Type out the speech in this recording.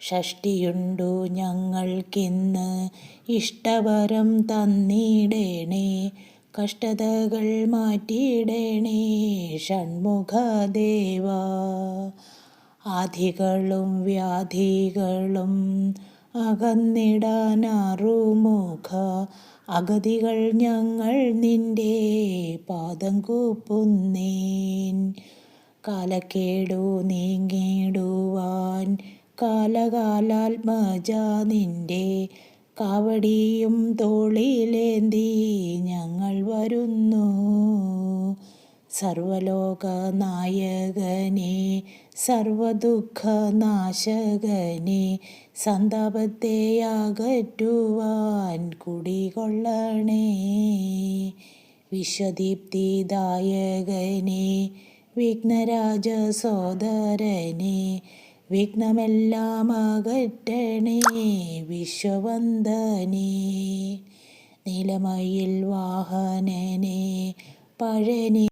ഷഷ്ടിയുണ്ടു ഞങ്ങൾക്കിന്ന്. ഇഷ്ടവരം തന്നിടേണേ. കഷ്ടതകൾ മാറ്റിയിടേണേ ഷൺമുഖദേവ. ആധികളും വ്യാധികളും അകന്നിടാനാറുമുഖ അഗതികൾ ഞങ്ങൾ നിന്റെ പാദം കൂപ്പുന്നേൻ. കാലക്കേടു നീങ്ങിടുവാൻ കാലകാലാത്മജ നിന്റെ കാവടിയും തോളിലേന്തി ഞങ്ങൾ വരുന്നു. സർവലോക നായകനെ സർവദുഃഖനാശകനെ സന്താപത്തെ അകറ്റുവാൻ കുടികൊള്ളണേ. വിശ്വദീപ്തിദായകനെ വിഘ്നരാജ സോദരനെ വിഘ്നമെല്ലാം അകറ്റണേ വിശ്വവന്ദനേ. നിലമയിൽ വാഹനനെ പഴനി